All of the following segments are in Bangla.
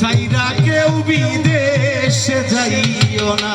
সাইরা কেউ বিদেশে যাইও না।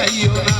caio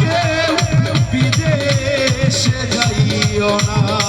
কেউ বিদেশে যাইও না।